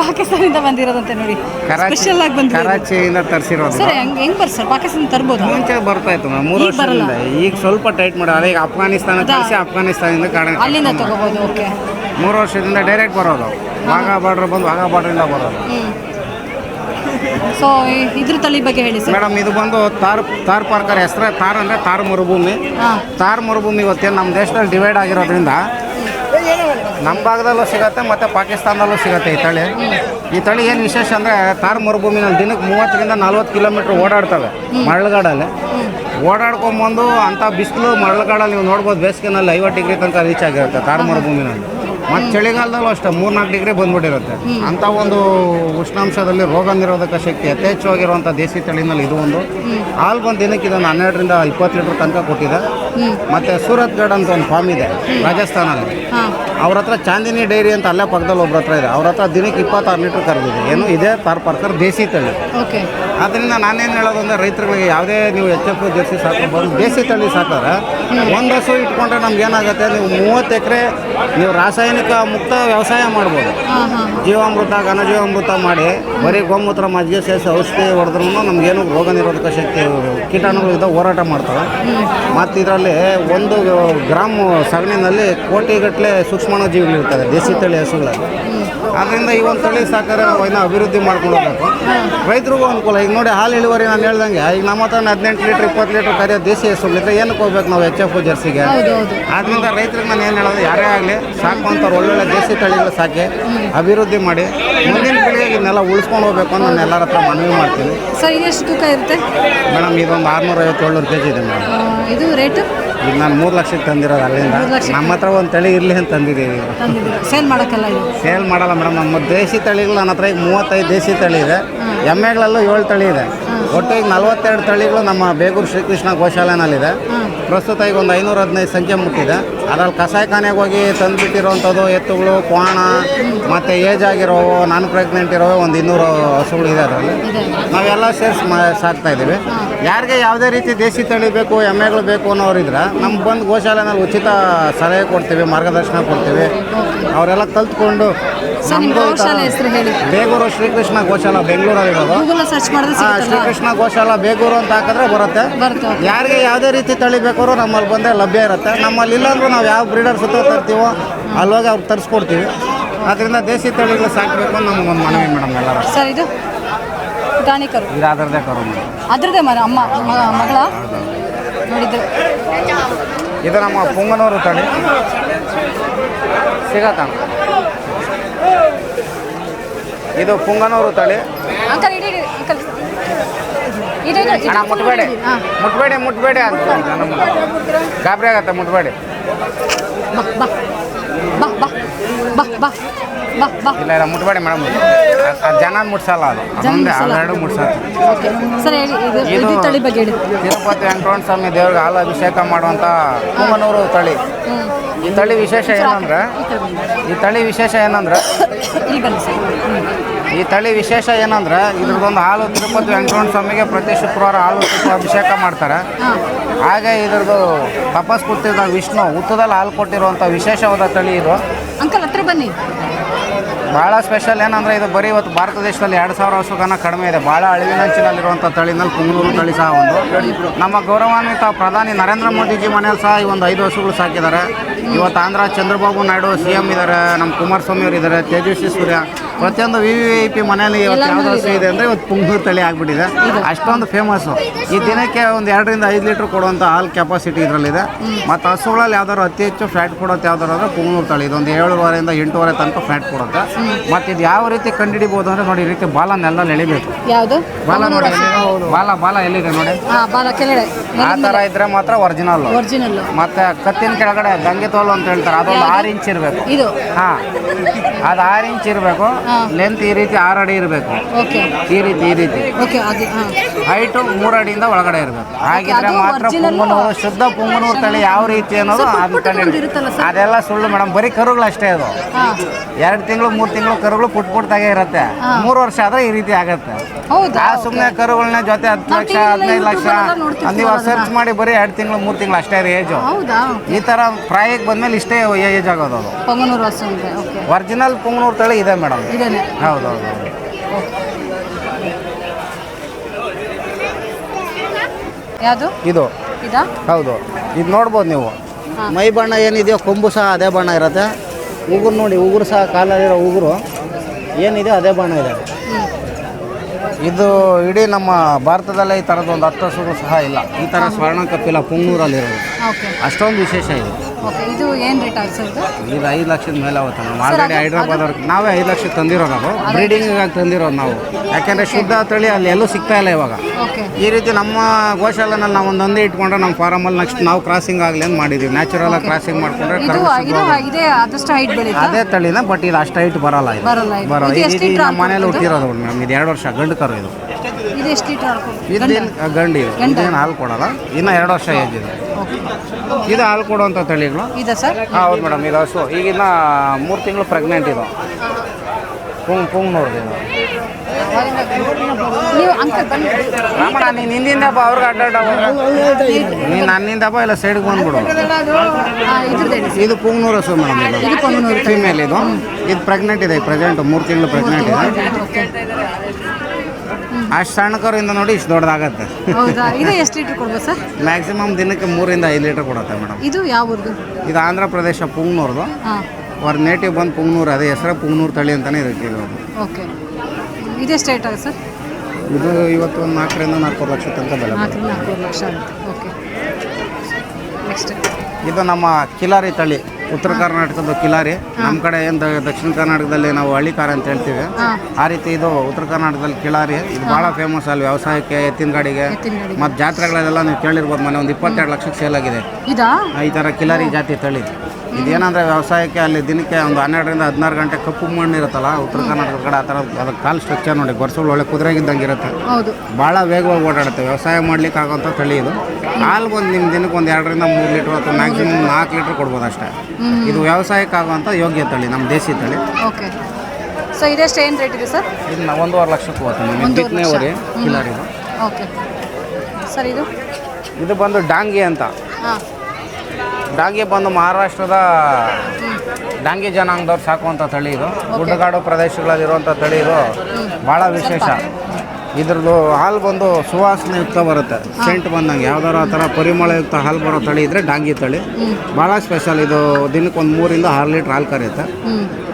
ಪಾಕಿಸ್ತಾನದಿಂದ ಬಂದಿರೋದಂತೆ ನೋಡಿ. ಕರಾಚಿ ಸ್ಪೆಷಲ್ ಆಗಿ ಬಂದಿರೋದು. ಕರಾಚಿಯಿಂದ ತರಿಸಿರೋದು ಸರ್ ಹೆಂಗ್ ಹೆಂಗ್ ಬರ್ರಿ ಸರ್? ಪಾಕಿಸ್ತಾನ ತರ್ಬೋದಾ? ಮುಂಚೆ ಬರ್ತಾ ಇತ್ತು ಮೇಡಮ್ ಮೂರು ಈಗ ವರ್ಷದಿಂದ. ಈಗ ಸ್ವಲ್ಪ ಟೈಟ್ ಮಾಡಿ ಈಗ ಅಫ್ಘಾನಿಸ್ತಾನ ಹೌದಾ? ಕಳಿಸಿ ಅಫ್ಘಾನಿಸ್ತಾನದಿಂದ ಕಾರಣ ಅಲ್ಲಿಂದ ತಗೋಬೋದು ಓಕೆ. ಮೂರು ವರ್ಷದಿಂದ ಡೈರೆಕ್ಟ್ ಬರೋದು. ವಾಘಾ ಬಾರ್ಡರ್ ಬಂದು ವಾಘಾ ಬಾರ್ಡ್ರಿಂದ ಬರೋದು. ಹ್ಞೂ ಸೊ ಇದ್ರ ತಳಿ ಬಗ್ಗೆ ಹೇಳಿ ಸರ್ ಮೇಡಮ್ ಇದು ಬಂದು ತಾರ್ ತಾರ್ ಪಾರ್ಕರ್ ಹೆಸರೇ ತಾರ್ ಅಂದರೆ ತಾರ್ ಮರುಭೂಮಿ. ತಾರ್ ಮರುಭೂಮಿ ಇವತ್ತೇನು ನಮ್ಮ ದೇಶದಲ್ಲಿ ಡಿವೈಡ್ ಆಗಿರೋದ್ರಿಂದ ನಮ್ಮ ಭಾಗದಲ್ಲೂ ಸಿಗತ್ತೆ ಮತ್ತು ಪಾಕಿಸ್ತಾನದಲ್ಲೂ ಸಿಗತ್ತೆ ಈ ತಳಿ. ಈ ತಳಿ ಏನು ವಿಶೇಷ ಅಂದರೆ ತಾರ್ ಮರುಭೂಮಿನಲ್ಲಿ ದಿನಕ್ಕೆ ಮೂವತ್ತರಿಂದ ನಲ್ವತ್ತು ಕಿಲೋಮೀಟ್ರ್ ಓಡಾಡ್ತವೆ ಮರಳುಗಾಡಲ್ಲಿ ಓಡಾಡ್ಕೊಂಬಂದು ಅಂಥ ಬಿಸಿಲು ಮರಳುಗಾಡಲ್ಲಿ ನೀವು ನೋಡ್ಬೋದು ಬೇಸಿಗೆನಲ್ಲಿ ಐವತ್ತು ಡಿಗ್ರಿ ತನಕ ರೀಚ್ ಆಗಿರುತ್ತೆ ತಾರ್ ಮರುಭೂಮಿನಲ್ಲಿ. ಮತ್ತು ಚಳಿಗಾಲದಲ್ಲೂ ಅಷ್ಟೇ ಮೂರ್ನಾಲ್ಕು ಡಿಗ್ರಿ ಬಂದ್ಬಿಟ್ಟಿರುತ್ತೆ. ಅಂಥ ಒಂದು ಉಷ್ಣಾಂಶದಲ್ಲಿ ರೋಗ ನಿರೋಧಕ ಶಕ್ತಿ ಯಥೇಚ್ಛವಾಗಿರುವಂಥ ದೇಸಿ ತಳಿನಲ್ಲಿ ಇದು ಒಂದು. ಹಾಲು ಬಂದ್ ದಿನಕ್ಕೆ ಇದನ್ನು ಹನ್ನೆರಡರಿಂದ ಇಪ್ಪತ್ತು ಲೀಟ್ರ್ ತನಕ ಕೊಟ್ಟಿದೆ. ಮತ್ತು ಸೂರತ್ಗಢ ಅಂತ ಒಂದು ಫಾರ್ಮ್ ಇದೆ ರಾಜಸ್ಥಾನದಲ್ಲಿ ಅವ್ರ ಹತ್ರ ಚಾಂದಿನಿ ಡೈರಿ ಅಂತ ಅಲ್ಲೇ ಪಕ್ಕದಲ್ಲಿ ಒಬ್ರ ಹತ್ರ ಇದೆ. ಅವ್ರ ಹತ್ರ ದಿನಕ್ಕೆ ಇಪ್ಪತ್ತಾರು ಲೀಟ್ರ್ ಕರೆದಿದೆ. ಏನು ಇದೇ ತಾರ್ ಪರ್ಕರ್ ದೇಸಿ ತಳಿ. ಓಕೆ. ಅದರಿಂದ ನಾನೇನು ಹೇಳೋದು ಅಂದರೆ ರೈತರುಗಳಿಗೆ ಯಾವುದೇ ನೀವು ಎಚ್ ಎಫ್ ಜರ್ಸಿ ಸಾಕೊಂಡು ದೇಸಿ ತಳಿ ಸಾಕಾರೆ ಒಂದು ಹಸು ಇಟ್ಕೊಂಡ್ರೆ ನಮ್ಗೆ ಏನಾಗುತ್ತೆ? ನೀವು ಮೂವತ್ತು ಎಕರೆ ನೀವು ರಾಸಾಯನಿಕ ಮುಕ್ತ ವ್ಯವಸಾಯ ಮಾಡ್ಬೋದು. ಜೀವಾಮೃತ ಘನ ಜೀವಾಮೃತ ಘನಜೀವಾಮೃತ ಮಾಡಿ ಬರೀ ಗೋಮೂತ್ರ ಮಜ್ಜಿಗೆ ಸೇರಿಸಿ ಔಷಧಿ ಹೊಡೆದ್ರೂ ನಮಗೇನು ರೋಗ ನಿರೋಧಕ ಶಕ್ತಿ ಕೀಟಾಣುಗಳಿಂದ ಹೋರಾಟ ಮಾಡ್ತಾರೆ ಮತ್ತು ಇದರಲ್ಲಿ ಒಂದು ಗ್ರಾಮ್ ಸಗಣಿನಲ್ಲಿ ಕೋಟಿಗಟ್ಟಲೆ ಸೂಕ್ಷ್ಮಾಣು ಜೀವಿಗಳಿರ್ತವೆ ದೇಸಿ ತಳಿ ಹಸುಗಳಲ್ಲಿ ಅದರಿಂದ ಈ ಒಂದು ತಳಿ ಸಾಕಾರವನ್ನು ಅಭಿವೃದ್ಧಿ ಮಾಡ್ಕೊಂಡು ಹೋಗ್ಬೇಕು ರೈತರಿಗೂ ಅನುಕೂಲ. ಈಗ ನೋಡಿ ಹಾಲು ಇಳುವರಿ ನಾನು ಹೇಳ್ದಂಗೆ ಈಗ ನಮ್ಮ ಹತ್ರ ಹದಿನೆಂಟು ಲೀಟ್ರ್ ಇಪ್ಪತ್ತು ಲೀಟ್ರ್ ಕರೆಯೋ ದೇಸಿ ಹಸುಗಳಿದ್ರೆ ಏನಕ್ಕೆ ಹೋಗ್ಬೇಕು ನಾವು ಎಚ್ ಎಫ್ ಜರ್ಸಿಗೆ? ಆದ್ದರಿಂದ ರೈತರಿಗೆ ನಾನು ಏನು ಹೇಳೋದು ಯಾರೇ ಆಗಲಿ ಸಾಕುವಂಥವ್ರು ಒಳ್ಳೊಳ್ಳೆ ದೇಸಿ ತಳಿಗಳು ಸಾಕಿ ಅಭಿವೃದ್ಧಿ ಮಾಡಿ ಮುಂದಿನ ಪೀಳಿಗೆಗೆ ಇದನ್ನೆಲ್ಲ ಉಳಿಸ್ಕೊಂಡು ಹೋಗ್ಬೇಕು ಅಂತ ನಾನು ಎಲ್ಲರ ಹತ್ರ ಮನವಿ ಮಾಡ್ತೀನಿ. ಸರ್ ಎಷ್ಟು ತೂಕ ಇರುತ್ತೆ? ಮೇಡಮ್ ಇದೊಂದು ಆರುನೂರ ಐವತ್ತು ಏಳ್ನೂರು ಕೆ ಜಿ ಇದೆ ಮೇಡಮ್. ಇದು ರೇಟ್ ನಾನು ಮೂರು ಲಕ್ಷಕ್ಕೆ ತಂದಿರೋದು ಅಲ್ಲಿಂದ. ಮೂರು ಲಕ್ಷಕ್ಕೆ? ನಮ್ಮ ಹತ್ರ ಒಂದು ತಳಿ ಇರಲಿ ಅಂತ ತಂದಿದ್ದೀವಿ ತಂದಿದ್ದೀರಾ? ಸೇಲ್ ಮಾಡೋಕ್ಕಲ್ಲ ಇದು ಸೇಲ್ ಮಾಡಲ್ಲ ಮೇಡಮ್ ನಮ್ಮ ದೇಶಿ ತಳಿಗಳು ನನ್ನ ಹತ್ರ ಈಗ ಮೂವತ್ತೈದು ದೇಸಿ ತಳಿ ಇದೆ. ಎಮ್ಮೆಗಳಲ್ಲೂ ಏಳು ತಳಿ ಇದೆ. ಒಟ್ಟು ಈಗ ನಲವತ್ತೆರಡು ತಳಿಗಳು ನಮ್ಮ ಬೇಗೂರು ಶ್ರೀಕೃಷ್ಣ ಗೋಶಾಲೆನಲ್ಲಿದೆ. ಪ್ರಸ್ತುತ ಈಗ ಒಂದು ಐನೂರ ಹದಿನೈದು ಸಂಖ್ಯೆ ಮುಟ್ಟಿದೆ. ಅದ್ರಲ್ಲಿ ಕಸಾಯಿಖಾನೆಗೆ ಹೋಗಿ ತಂದುಬಿಟ್ಟಿರೋವಂಥದ್ದು ಎತ್ತುಗಳು ಕ್ವಾಣ ಮತ್ತು ಏಜ್ ಆಗಿರೋವು ನಾನ್ ಪ್ರೆಗ್ನೆಂಟ್ ಇರೋ ಒಂದು ಇನ್ನೂರು ಹಸುಗಳು ಇದೆ ಅದರಲ್ಲಿ. ನಾವೆಲ್ಲ ಸೇರಿಸಿ ಮಾ ಸಾಕ್ತಾ ಇದ್ದೀವಿ. ಯಾರಿಗೆ ಯಾವುದೇ ರೀತಿ ದೇಸಿ ತಳಿ ಬೇಕು ಎಮ್ಮೆಗಳು ಬೇಕು ಅನ್ನೋರಿದ್ರೆ ನಮ್ಮ ನಮ್ಗೆ ಬಂದು ಗೋಶಾಲೆನಲ್ಲಿ ಉಚಿತ ಸಲಹೆ ಕೊಡ್ತೀವಿ ಮಾರ್ಗದರ್ಶನ ಕೊಡ್ತೀವಿ. ಅವರೆಲ್ಲ ಕಲ್ತ್ಕೊಂಡು ಬೇಗೂರು ಶ್ರೀಕೃಷ್ಣ ಗೋಶಾಲ ಮಾಡಿದ್ರೆ ಸಿಗುತ್ತಲ್ಲ? ಶ್ರೀಕೃಷ್ಣ ಗೋಶಾಲ ಬೇಗೂರು ಅಂತ ಹಾಕಿದ್ರೆ ಬರುತ್ತೆ. ಯಾರಿಗೆ ಯಾವುದೇ ರೀತಿ ತಳಿ ಬೇಕಾದ್ರೂ ನಮ್ಮಲ್ಲಿ ಬಂದರೆ ಲಭ್ಯ ಇರುತ್ತೆ. ನಮ್ಮಲ್ಲಿ ಇಲ್ಲಾಂದ್ರೂ ನಾವು ಯಾವ ಬ್ರೀಡರ್ಸ್ ಹತ್ರ ತರ್ತೀವೋ ಅಲ್ಲೋಗಿ ಅವ್ರು ತರಿಸ್ಕೊಡ್ತೀವಿ. ಅದರಿಂದ ದೇಸಿ ತಳಿಗಳು ಸಾಕಬೇಕು ಅಂತ ನಮಗೊಂದು ಮನವಿ ಮೇಡಮ್ ಎಲ್ಲರೂ. ಸರ್ ಇದು ಪುಟಾಣಿಕರು ಇದು ಅದರದೇ ಕರು ಮೇಡಮ್. ಅದ್ರದ್ದೇ ಮರ ಅಮ್ಮ ಮ- ಮಗಳ? ನೋಡಿದ್ರು. ಇದು ನಮ್ಮ ಪುಂಗನೂರು ತಳಿ. ಸಿಗತ್ತ? ಇದು ಪುಂಗನೂರು ತಳಿ. ಅಂಕಲ್ ಇಡಿ, ಅಂಕಲ್ ಇದು ಮುಟ್ಬೇಡಿ. ಮುಟ್ಬೇಡಿ ಮುಟ್ಬೇಡಿ ಅಂತ. ಗಾಬರಿ ಆಗತ್ತೆ ಮುಟ್ಬೇಡಿ. ಇಲ್ಲ ಇಲ್ಲ ಮುಟ್ಬೇಡಿ ಮೇಡಮ್. ಅದು ಜನ ಮುಟ್ಸಲ್ಲ ಅದು. ಮುಂದೆ ಅವೆರಡು ಮುಟ್ಸತ್ತೆ. ಸರ್ ಇದು ಇದು ತಳಿ ಬಗ್ಗೆ ಹೇಳಿ. ಸ್ವಾಮಿ ದೇವ್ರಿಗೆ ಹಾಲು ಅಭಿಷೇಕ ಮಾಡುವಂಥ ಕುಮನೂರು ತಳಿ. ಈ ತಳಿ ವಿಶೇಷ ಏನಂದ್ರೆ ಈ ತಳಿ ವಿಶೇಷ ಏನಂದ್ರೆ ಈ ತಳಿ ವಿಶೇಷ ಏನಂದ್ರೆ ಇದ್ರದ್ದೊಂದು ಹಾಲು ತಿರುಪತಿ ವೆಂಕಟರಮಣ ಸ್ವಾಮಿಗೆ ಪ್ರತಿ ಶುಕ್ರವಾರ ಹಾಲು ಅಭಿಷೇಕ ಮಾಡ್ತಾರೆ. ಹಾಗೆ ಇದ್ರದ್ದು ತಪಸ್ ಕೂತಿದ್ದ ವಿಷ್ಣು ಹುತ್ತದಲ್ಲಿ ಹಾಲು ಕೊಟ್ಟಿರುವಂಥ ವಿಶೇಷವಾದ ತಳಿ ಇದು. ಅಂಕಲ್ ಹತ್ರ ಬನ್ನಿ. ಭಾಳ ಸ್ಪೆಷಲ್ ಏನಂದ್ರೆ ಇದು ಬರೀ ಇವತ್ತು ಭಾರತ ದೇಶದಲ್ಲಿ ಎರಡು ಸಾವಿರ ವರ್ಷಕ್ಕನ ಕಡಿಮೆ ಇದೆ. ಭಾಳ ಅಳಿವಿನಂಚಿನಲ್ಲಿರುವಂಥ ತಳಿನಲ್ಲಿ ಕುಂಗೂರು ತಳಿ ಸಹ ಒಂದು. ನಮ್ಮ ಗೌರವಾನ್ವಿತ ಪ್ರಧಾನಿ ನರೇಂದ್ರ ಮೋದಿಜಿ ಮನೆಯಲ್ಲಿ ಸಹ ಈ ಒಂದು ಐದು ವರ್ಷಗಳು ಸಾಕಿದ್ದಾರೆ. ಇವತ್ತು ಆಂಧ್ರ ಚಂದ್ರಬಾಬು ನಾಯ್ಡು ಸಿ ಎಂ ಇದ್ದಾರೆ ನಮ್ಮ ಕುಮಾರಸ್ವಾಮಿ ಅವರು ಇದ್ದಾರೆ ತೇಜಸ್ವಿ ಸೂರ್ಯ. ಪ್ರತಿಯೊಂದು ವಿ ವಿ ಐ ಪಿ ಮನೆಯಲ್ಲಿ ಇವತ್ತು ಯಾವ ಯಾವ್ದು ಹಸು ಇದೆ. ಅಂದರೆ ಇವತ್ತು ಪುಂಗೂರು ತಳಿ ಆಗಿಬಿಟ್ಟಿದೆ. ಅಷ್ಟೊಂದು ಫೇಮಸ್ಸು ಈ ದಿನಕ್ಕೆ ಒಂದು ಎರಡರಿಂದ ಐದು ಲೀಟ್ರ್ ಕೊಡುವಂಥ ಹಾಲು ಕೆಪಾಸಿಟಿ ಇದರಲ್ಲಿದೆ. ಮತ್ತು ಹಸುಗಳಲ್ಲಿ ಯಾವ್ದಾದ್ರು ಅತಿ ಹೆಚ್ಚು ಫ್ಯಾಟ್ ಕೊಡೋದು ಯಾವ್ದಾರು ಅಂದರೆ ಪುಂಗೂರು ತಳಿ. ಇದೊಂದು ಏಳುವರೆಯಿಂದ ಎಂಟುವರೆ ತನಕ ಫ್ಯಾಟ್ ಕೊಡುತ್ತೆ. ಮತ್ತು ಇದು ಯಾವ ರೀತಿ ಕಂಡುಹಿಡಿಬೋದು ಅಂದರೆ ನೋಡಿ ಈ ರೀತಿ ಬಾಲ ನೆಳಿಬೇಕು ಎಳಿಬೇಕು. ಯಾವುದು? ಬಾಲ ನೋಡಿ ಬಾಲ ಬಾಲ ಎಲ್ಲಿದೆ ನೋಡಿ? ಆ ಥರ ಇದ್ರೆ ಮಾತ್ರ ಒರಿಜಿನಲ್ ಒರಿಜಿನಲ್ ಮತ್ತೆ ಕತ್ತಿನ ಕೆಳಗಡೆ ಗಂಗೆ ತೋಲು ಅಂತ ಹೇಳ್ತಾರೆ ಅದೊಂದು ಆರು ಇಂಚ್ ಇರಬೇಕು. ಇದು. ಹಾಂ ಅದು ಆರು ಇಂಚ್ ಇರಬೇಕು. ಲೆಂತ್ ಈ ರೀತಿ ಆರು ಅಡಿ ಇರಬೇಕು. ಓಕೆ ಈ ರೀತಿ ಈ ರೀತಿ. ಓಕೆ ಅದು ಹಾಂ. ಹೈಟು ಮೂರು ಅಡಿಯಿಂದ ಒಳಗಡೆ ಇರಬೇಕು. ಹಾಗಿದ್ರೆ ಅದು ಮಾತ್ರ original ಪುಂಗನೂರು ಶುದ್ಧ ಪುಂಗನೂರು ತಳಿ ಯಾವ ರೀತಿ ಅನ್ನೋದು ಸ್ವಲ್ಪ ಅದು ಪುಟ್ಟ ಕಂಡು ಇರುತ್ತಲ್ಲ ಸರ್? ಅದೆಲ್ಲ ಸುಳ್ಳು ಮೇಡಮ್. ಬರೀ ಕರುಗಳು ಅಷ್ಟೇ ಅದು. ಹಾಂ. ಎರಡು ತಿಂಗಳು ಮೂರು ತಿಂಗಳು ಕರುಗಳು ಪುಟ್ ಪುಟ್ಟಾಗೆ ಇರುತ್ತೆ. ಮೂರು ವರ್ಷ ಆದ್ರೆ ಈ ರೀತಿ ಆಗತ್ತೆ. ಹೌದಾ? ಆ ಸುಮ್ಮನೆ ಕರುಗಳನ್ನ ಜೊತೆ ಹತ್ತು ನಾವು ಲಕ್ಷ TV ಹದಿನೈದು ಲಕ್ಷ YouTube ಅಲ್ಲೆಲ್ಲ ನೋಡ್ತಿರ್ತೀವಲ್ಲ ನೀವು ಸರ್ಚ್ ಮಾಡಿ ಬರೀ ಎರಡು ತಿಂಗಳು ಮೂರು ತಿಂಗಳು ಅಷ್ಟೇ ಏಜು ಹೌದಾ? ಈ ಥರ ಪ್ರಾಯಕ್ಕೆ ಬಂದ್ಮೇಲೆ ಇಷ್ಟೇ ಏಜ್ ಆಗೋದು ಅದು. ಪೊಂಗನೂರು ಹಸು ಅಂತ ಓಕೆ ಒರಿಜಿನಲ್ ಪುಂಗನೂರು ತಳಿ ಇದೆ ಮೇಡಮ್. ಹೌದು ಹೌದು ಯಾವುದು? ಇದು. ಇದಾ? ಹೌದು. ಇದು ನೋಡ್ಬೋದು ನೀವು. ಮೈ ಬಣ್ಣ ಏನಿದೆಯೋ ಕೊಂಬು ಸಹ ಅದೇ ಬಣ್ಣ ಇರುತ್ತೆ. ಉಗುರು ನೋಡಿ ಉಗುರು ಸಹ ಕಾಲಲ್ಲಿರೋ ಉಗುರು ಏನಿದೆ ಅದೇ ಬಣ್ಣ ಇದೆ. ಇದು ಇಡೀ ನಮ್ಮ ಭಾರತದಲ್ಲೇ ಈ ಥರದ್ದು ಒಂದು ಹತ್ತು ಹಸುಗಳು ಸಹ ಇಲ್ಲ. ಈ ಥರ ಸ್ವರ್ಣ ಕಪ್ಪಿಲ್ಲ ಪುಂಗೂರಲ್ಲಿರೋದು ಓಕೆ. ಅಷ್ಟೊಂದು ವಿಶೇಷ ಇದೆ. ಓಕೆ ಇದು ಏನು ರೇಟ್ ಆಗುತ್ತೆ ಸರ್ ಇದು? ಇದು ಐದು ಲಕ್ಷದ ಮೇಲೆ ಆಗುತ್ತೆ ನಾವು. ಆಲ್ರೆಡಿ ಹೈದ್ರಾಬಾದ್ ಅವ್ರಿಗೆ ನಾವೇ ಐದು ತಂದಿರೋ ತಂದಿರೋದು ಅದು. ಬ್ರೀಡಿಂಗಿಗಾಗಿ ತಂದಿರೋದು ನಾವು. ಯಾಕೆಂದರೆ ಶುದ್ಧ ತಳಿ ಅಲ್ಲಿ ಎಲ್ಲೂ ಸಿಗ್ತಾ ಇಲ್ಲ ಇವಾಗ. ಓಕೆ ಈ ರೀತಿ ನಮ್ಮ ಗೋಶಾಲೆನಲ್ಲಿ ನಾವು ಒಂದು ಒಂದೇ ಇಟ್ಕೊಂಡ್ರೆ ನಮ್ಮ ಫಾರಮಲ್ಲಿ ನೆಕ್ಸ್ಟ್ ನಾವು ಕ್ರಾಸಿಂಗ್ ಆಗಲಿ ಅಂತ ಮಾಡಿದ್ದೀವಿ ನ್ಯಾಚುರಲ್ ಆಗಿ ಕ್ರಾಸಿಂಗ್ ಮಾಡ್ಕೊಂಡ್ರೆ ಇದು ಇದು ಇದೇ ಆದಷ್ಟು ಹೈಟ್ ಬೆಳೀತಾ? ಅದೇ ತಳಿನ ಬಟ್ ಇದು ಅಷ್ಟು ಹೈಟ್ ಬರಲ್ಲ ಇದು. ಬರಲ್ಲ ಇದು. ಬರಲ್ಲ. ಇದು ಇದು ಎಷ್ಟು ಇದು ಲೀಟ್ರ್ ನಮ್ಮ ಮನೇಲಿ ಹುಟ್ಟಿರೋದು ಮೇಡಮ್. ಇದು ಎರಡು ವರ್ಷ ಗಂಡು ಕರು ಇದು. ಇದು ಎಷ್ಟು ಲೀಟ್ರ್ ಹಾಕೊಂಡು ಇದೇನು ಗಂಡು. ಇದು? ಇದೇನು ಹಾಲು ಕೊಡಲ್ಲ. ಇನ್ನು ಎರಡು ವರ್ಷ ಏಜ್ ಇದೆ. ಇದು ಹಾಲು ಕೊಡುವಂಥ ತಳಿಗಳು? ಇದೆ ಸರ್. ಹಾಂ ಹೌದು ಮೇಡಮ್ ಇದು ಹಸು. ಈಗಿನ ಮೂರು ತಿಂಗಳು ಪ್ರೆಗ್ನೆಂಟ್ ಇದು. ಪುಂಗ್ ಪುಂಗ್ ನೋಡಿದೆ ಇದು ನೀವು ಅಂಕಲ್ ಬನ್ನಿ. ರಾಮಣ್ಣ ನೀನು ಹಿಂದಿಂದ ಬಾ ಅವ್ರಿಗೆ ಅಡ್ಡಾಡ ನೀನು ನನ್ನಿಂದ ಬಾ ಇಲ್ಲ ಸೈಡ್ಗೆ ಬಂದ್ಬಿಡು. ಹಾಂ ಇದು ಪುಂಗ್ನೂರು ಹಸು ಮೇಡಮ್ ಇದು. ಇದು ಪೊಂಗನೂರು ಫಿಮೇಲ್ ಇದು. ಇದು ಪ್ರೆಗ್ನೆಂಟ್ ಇದೆ ಪ್ರೆಸೆಂಟ್ ಮೂರು ತಿಂಗಳು ಪ್ರೆಗ್ನೆಂಟ್ ಇದೆ. ಅಷ್ಟು ಸಣ್ಣಕರಿಂದ ನೋಡಿ ಇಷ್ಟು ದೊಡ್ಡದಾಗತ್ತೆ. ಹೌದಾ? <laughs> ಇದು ಎಷ್ಟು ಲೀಟರ್ ಕೊಡ್ಬೋದು ಸರ್? ಮ್ಯಾಕ್ಸಿಮಮ್ ದಿನಕ್ಕೆ ಮೂರಿಂದ ಐದು ಲೀಟರ್ ಕೊಡುತ್ತೆ ಮೇಡಮ್. ಇದು ಯಾವ ಊರ್ದು? ಇದು ಆಂಧ್ರ ಪ್ರದೇಶ ಪುಂಗ್ನೂರ್ದು. ಹಾಂ. ಅವ್ರ ನೇಟಿವ್ ಬಂದು ಪುಂಗ್ನೂರು ಅದೇ ಹೆಸರು ಪುಂಗ್ನೂರು ತಳಿ ಅಂತಲೇ ಇದಕ್ಕೆ ಇರೋದು ಓಕೆ. ಇದೆಷ್ಟು ರೇಟ್ ಆಗುತ್ತೆ ಸರ್? ಇದು ಇವತ್ತು ಒಂದು ನಾಲ್ಕರಿಂದ ನಾಲ್ಕೂವರೆ ಲಕ್ಷ ತನಕ ಬೆಲೆ. ನಾಲ್ಕರಿಂದ ನಾಲ್ಕೂವರೆ ಲಕ್ಷ ಆಗುತ್ತೆ. ಓಕೆ. ನೆಕ್ಸ್ಟ್ ಇದು ನಮ್ಮ ಕಿಲಾರಿ ತಳಿ. ಉತ್ತರ ಕರ್ನಾಟಕದ ಕಿಲಾರಿ. ನಮ್ಮ ಕಡೆ ಏನು ದಕ್ಷಿಣ ಕರ್ನಾಟಕದಲ್ಲಿ ನಾವು ಹಳ್ಳಿಕಾರ ಅಂತ ಹೇಳ್ತೀವಿ. ಆ ರೀತಿ ಇದು ಉತ್ತರ ಕರ್ನಾಟಕದಲ್ಲಿ ಕಿಲಾರಿ. ಇದು ಭಾಳ ಫೇಮಸ್ ಅಲ್ಲಿ ವ್ಯವಸಾಯಕ್ಕೆ ಎತ್ತಿನ ಗಾಡಿಗೆ. ಮತ್ತೆ ಜಾತ್ರೆಗಳಲ್ಲೆಲ್ಲ ಮತ್ತು ನೀವು ಕೇಳಿರ್ಬೋದು ಮನೆ ಒಂದು ಇಪ್ಪತ್ತೆರಡು ಲಕ್ಷಕ್ಕೆ ಸೇಲ್ ಆಗಿದೆ. ಇದಾ? ಈ ಥರ ಕಿಲಾರಿ ಜಾತಿ ತಳಿ ಇದೇನಂದರೆ ವ್ಯವಸಾಯಕ್ಕೆ ಅಲ್ಲಿ ದಿನಕ್ಕೆ ಒಂದು ಹನ್ನೆರಡರಿಂದ ಹದಿನಾರು ಗಂಟೆ ಕಪ್ಪು ಮಣ್ಣು ಇರುತ್ತಲ್ಲ ಉತ್ತರ ಕರ್ನಾಟಕದ ಕಡೆ ಆ ಥರ ಅದಕ್ಕೆ ಕಾಲು ಸ್ಟ್ರಕ್ಚರ್ ನೋಡಿ ಗೊರಸುಗಳು ಒಳ್ಳೆ ಕುದುರೆಗಿದ್ದಂಗೆ ಇರುತ್ತೆ. ಹೌದು. ಭಾಳ ವೇಗವಾಗಿ ಓಡಾಡುತ್ತೆ ವ್ಯವಸಾಯ ಮಾಡ್ಲಿಕ್ಕೆ ಆಗೋಂಥ ತಳಿ ಇದು. ಹಾಲು ಒಂದು ನಿಮ್ಮ ದಿನಕ್ಕೆ ಒಂದು ಎರಡರಿಂದ ಮೂರು ಲೀಟ್ರ್ ಅಥವಾ ಮ್ಯಾಕ್ಸಿಮಮ್ ನಾಲ್ಕು ಲೀಟ್ರ್ ಕೊಡ್ಬೋದು ಅಷ್ಟೇ. ಇದು ವ್ಯವಸಾಯಕ್ಕೆ ಆಗುವಂಥ ಯೋಗ್ಯ ತಳಿ ನಮ್ಮ ದೇಸಿ ತಳಿ. ಓಕೆ ಸೊ ಇದೆಷ್ಟು ಏನು ರೇಟ್ ಇದೆ ಸರ್ ಇದನ್ನ ಒಂದೂವರೆ ಲಕ್ಷಕ್ಕೆ ಇದು. ಓಕೆ ಸರ್ ಇದು? ಇದು ಬಂದು ಡಾಂಗಿ ಅಂತ. ಹಾಂ. ಡಾಂಗಿ ಬಂದು ಮಹಾರಾಷ್ಟ್ರದ ಡಾಂಗಿ ಜನಾಂಗದವ್ರು ಸಾಕುವಂಥ ತಳಿ ಇದು. ಗುಡ್ಡಗಾಡು ಪ್ರದೇಶಗಳಲ್ಲಿರುವಂಥ ತಳಿ ಇದು. ಭಾಳ ವಿಶೇಷ. ಇದ್ರದ್ದು ಹಾಲು ಬಂದು ಸುವಾಸನೆಯುಕ್ತ ಬರುತ್ತೆ. ಸೆಂಟ್ ಬಂದಂಗೆ. ಯಾವ್ದಾರು ಆ ಥರ ಪರಿಮಳಯುಕ್ತ ಹಾಲು ಬರೋ ತಳಿ ಇದ್ದರೆ ಡಾಂಗಿ ತಳಿ. ಭಾಳ ಸ್ಪೆಷಲ್ ಇದು ದಿನಕ್ಕೆ ಒಂದು ಮೂರಿಂದ ಆರು ಲೀಟ್ರ್ ಹಾಲು ಕರೆಯುತ್ತೆ.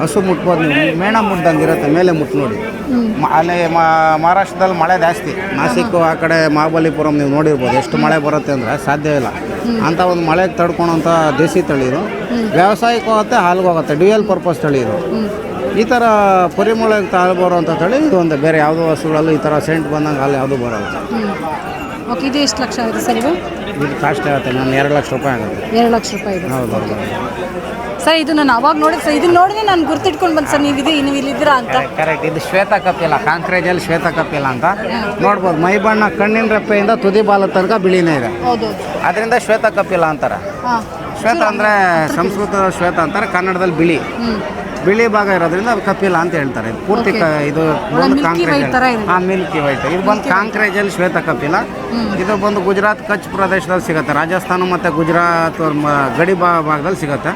ಹಸು ಮುಟ್ಬೋದು ನೀವು. ಮೇಣ ಮುಟ್ದಂಗೆ ಇರುತ್ತೆ ಮೇಲೆ ಮುಟ್ಟು ನೋಡಿ. ಮ- ಅಲ್ಲಿ ಮಹಾರಾಷ್ಟ್ರದಲ್ಲಿ ಮಳೆ ಜಾಸ್ತಿ. ನಾಸಿಕ್ ಆ ಕಡೆ ಮಹಾಬಲಿಪುರಂ ನೀವು ನೋಡಿರ್ಬೋದು. ಎಷ್ಟು ಮಳೆ ಬರುತ್ತೆ ಅಂದರೆ ಸಾಧ್ಯ ಇಲ್ಲ. ಅಂಥ ಒಂದು ಮಳೆಗೆ ತಡ್ಕೊಳೋಂಥ ದೇಸಿ ತಳಿ ಇದು. ವ್ಯವಸಾಯಕ್ಕೆ ಹೋಗುತ್ತೆ ಹಾಲ್ಗೆ ಹೋಗುತ್ತೆ ಡ್ಯೂಯಲ್ ಪರ್ಪಸ್ ತಳಿ ಇದು. ಈ ಥರ ಪರಿಮಳಕ್ಕೆ ಹಾಲು ಬರುವಂಥ ತಳಿ ಇದು ಒಂದು ಬೇರೆ ಯಾವುದೋ ಹಸುಗಳಲ್ಲೂ ಈ ಥರ ಸೆಂಟ್ ಬಂದಂಗೆ ಹಾಲು ಯಾವುದೂ ಬರೋಲ್ಲ. ಓಕೆ ಇದು ಎಷ್ಟು ಲಕ್ಷ ಆಗುತ್ತೆ ಸರ್ ಇದು? ಇದು ಕಾಸ್ಟ್ ಆಗುತ್ತೆ ನಾನು ಎರಡು ಲಕ್ಷ ರೂಪಾಯಿ ಆಗುತ್ತೆ. ಎರಡು ಲಕ್ಷ ರೂಪಾಯಿ ಹೌದು ಹೌದು. ಸರ್ ಇದು ನಾನು ಅವಾಗ ನೋಡಿದೆ ಸರ್ ಇದನ್ನ ನೋಡಿದ್ರೆ ನಾನು ಗುರ್ತಿಟ್ಕೊಂಡು ಬಂದು ಸರ್ ನೀವು ಇದು ನೀವು ಇಲ್ಲಿದ್ದೀರಾ ಅಂತ ಕರೆಕ್ಟ್ ಇದು ಶ್ವೇತ ಕಪಿಲ ಕಾಂಕ್ರೇಜಲ್ಲಿ ಶ್ವೇತ ಕಪಿಲ ಅಂತ ನೋಡ್ಬೋದು. ಮೈ ಬಣ್ಣ ಕಣ್ಣಿನ ರೆಪ್ಪೆಯಿಂದ ತುದಿ ಬಾಲ ತನಕ ಬಿಳಿನೇ ಇದೆ. ಅದರಿಂದ ಶ್ವೇತ ಕಪಿಲ ಅಂತಾರೆ. ಶ್ವೇತ ಅಂದರೆ ಸಂಸ್ಕೃತದ ಶ್ವೇತ ಅಂತಾರೆ ಕನ್ನಡದಲ್ಲಿ ಬಿಳಿ. ಬಿಳಿ ಭಾಗ ಇರೋದ್ರಿಂದ ಅದು ಕಪಿಲ ಅಂತ ಹೇಳ್ತಾರೆ. ಇದು ಪೂರ್ತಿ ಇದು ಬಂದು. ಹಾಂ ಮಿಲ್ಕಿ ವೈಟ್ ಇದು ಬಂದು ಕಾಂಕ್ರೇಜಲ್ಲಿ ಶ್ವೇತ ಕಪಿಲ ಇದು ಬಂದು ಗುಜರಾತ್ ಕಚ್ ಪ್ರದೇಶದಲ್ಲಿ ಸಿಗುತ್ತೆ. ರಾಜಸ್ಥಾನ ಮತ್ತು ಗುಜರಾತ್ ಗಡಿ ಭಾಗದಲ್ಲಿ ಸಿಗುತ್ತೆ.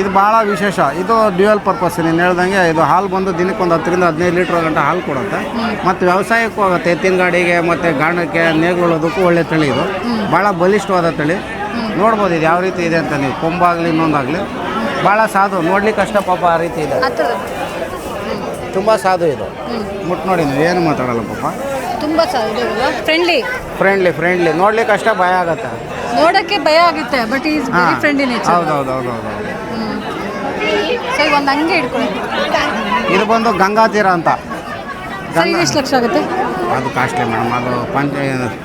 ಇದು ಭಾಳ ವಿಶೇಷ. ಇದು ಡ್ಯೂಯಲ್ ಪರ್ಪಸ್. ನೀನು ಹೇಳ್ದಂಗೆ ಇದು ಹಾಲು ಬಂದು ದಿನಕ್ಕೆ ಒಂದು ಹತ್ತರಿಂದ ಹದಿನೈದು ಲೀಟ್ರ್ ಗಂಟೆ ಹಾಲು ಕೊಡುತ್ತೆ. ಮತ್ತು ವ್ಯವಸಾಯಕ್ಕೂ ಆಗುತ್ತೆ. ಎತ್ತಿನ ಗಾಡಿಗೆ ಮತ್ತು ಗಾಣಕ್ಕೆ ನೇಗುಳೋದಕ್ಕೂ ಒಳ್ಳೆ ತಳಿ ಇದು. ಭಾಳ ಬಲಿಷ್ಠವಾದ ತಳಿ. ನೋಡ್ಬೋದು ಇದು ಯಾವ ರೀತಿ ಇದೆ ಅಂತ ನೀವು. ಕೊಂಬಾಗಲಿ ಇನ್ನೊಂದಾಗಲಿ. ಭಾಳ ಸಾಧು. ನೋಡ್ಲಿಕ್ಕೆ ಅಷ್ಟ ಪಾಪ ಆ ರೀತಿ ಇದೆ. ತುಂಬ ಸಾಧು ಇದು. ಮುಟ್ಟು ನೋಡಿ ನೀವು. ಏನು ಮಾತಾಡಲ್ಲ ಪಾಪ. ತುಂಬ ಫ್ರೆಂಡ್ಲಿ ಫ್ರೆಂಡ್ಲಿ ಫ್ರೆಂಡ್ಲಿ ನೋಡ್ಲಿಕ್ಕೆ ಅಷ್ಟೇ ಭಯ ಆಗುತ್ತೆ. ನೋಡೋಕ್ಕೆ ಭಯ ಆಗುತ್ತೆ ಬಟ್ ಈಸ್ ಫ್ರೆಂಡ್ಲಿ ಹೌದು ಹೌದು ಹೌದು ಹೌದು. ಹೌದು ಸರ್ ಒಂದು ಹಂಗೆ ಇಟ್ಕೊಳ್ಳಿ ಇದು ಬಂದು ಗಂಗಾ ತೀರ ಅಂತ. ಸರ್ ಇದು ಎಷ್ಟು ಲಕ್ಷ ಆಗುತ್ತೆ? ಅದು ಕಾಸ್ಟ್ಲಿ ಮೇಡಮ್. ಅದು ಪಂಚ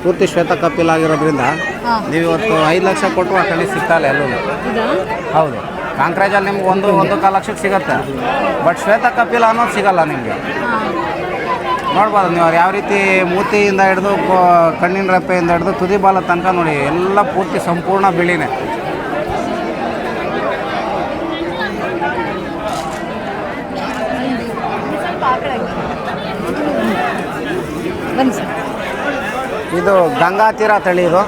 ಪೂರ್ತಿ ಶ್ವೇತ ಕಪಿಲ್ ಆಗಿರೋದ್ರಿಂದ ಹಾಂ. ನೀವು ಇವತ್ತು ಐದು ಲಕ್ಷ ಕೊಟ್ಟು ಆ ತಳಿ ಸಿಗ್ತಾಯಿಲ್ಲ ಎಲ್ಲೂ. ಇದಾ? ಹೌದು. ಕಾಂಕ್ರೇಜಲ್ಲಿ ನಿಮ್ಗೆ ಒಂದು ಒಂದು ಕಾಲು ಲಕ್ಷಕ್ಕೆ ಸಿಗುತ್ತೆ. ಬಟ್ ಶ್ವೇತ ಕಪಿಲ ಅನ್ನೋದು ಸಿಗಲ್ಲ ನಿಮಗೆ. ನೋಡ್ಬೋದು ನೀವು ಯಾವ ರೀತಿ ಮೂತಿಯಿಂದ ಹಿಡಿದು ಕಣ್ಣಿನ ರೆಪ್ಪೆಯಿಂದ ಹಿಡಿದು ತುದಿ ಬಾಲ ತನಕ ನೋಡಿ ಎಲ್ಲ ಪೂರ್ತಿ ಸಂಪೂರ್ಣ ಬಿಳಿನೇ. ಇದು ಗಂಗಾ ತೀರ ತಳಿ ಇದು.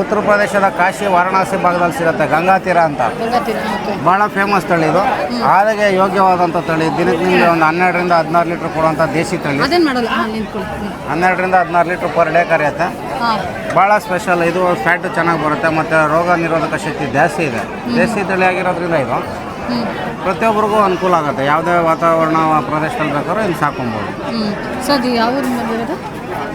ಉತ್ತರ ಪ್ರದೇಶದ ಕಾಶಿ ವಾರಣಾಸಿ ಭಾಗದಲ್ಲಿ ಸಿಗುತ್ತೆ ಗಂಗಾ ತೀರ ಅಂತ. ಬಹಳ ಭಾಳ ಫೇಮಸ್ ತಳಿ ಇದು. ಹಾಲಿಗೆ ಯೋಗ್ಯವಾದಂಥ ತಳಿ. ದಿನಕ್ಕೆ ನಿಮಗೆ ಒಂದು ಹನ್ನೆರಡರಿಂದ ಹದಿನಾರು ಲೀಟ್ರ್ ಕೊಡುವಂಥ ದೇಸಿ ತಳಿ. ಹನ್ನೆರಡರಿಂದ ಹದಿನಾರು ಲೀಟ್ರ್ ಪರ್ ಡೇ ಕರೆಯುತ್ತೆ. ಭಾಳ ಸ್ಪೆಷಲ್ ಇದು ಫ್ಯಾಟ್ ಚೆನ್ನಾಗಿ ಬರುತ್ತೆ ಮತ್ತು ರೋಗ ನಿರೋಧಕ ಶಕ್ತಿ ಜಾಸ್ತಿ ಇದೆ. ದೇಸಿ ತಳಿ ಆಗಿರೋದ್ರಿಂದ ಇದು. ಪ್ರತಿಯೊಬ್ಬರಿಗೂ ಅನುಕೂಲ ಆಗುತ್ತೆ. ಯಾವುದೇ ವಾತಾವರಣ ಪ್ರದೇಶದಲ್ಲಿ ಬೇಕಾದ್ರೂ ಇಲ್ಲಿ ಸಾಕೊಬೋದು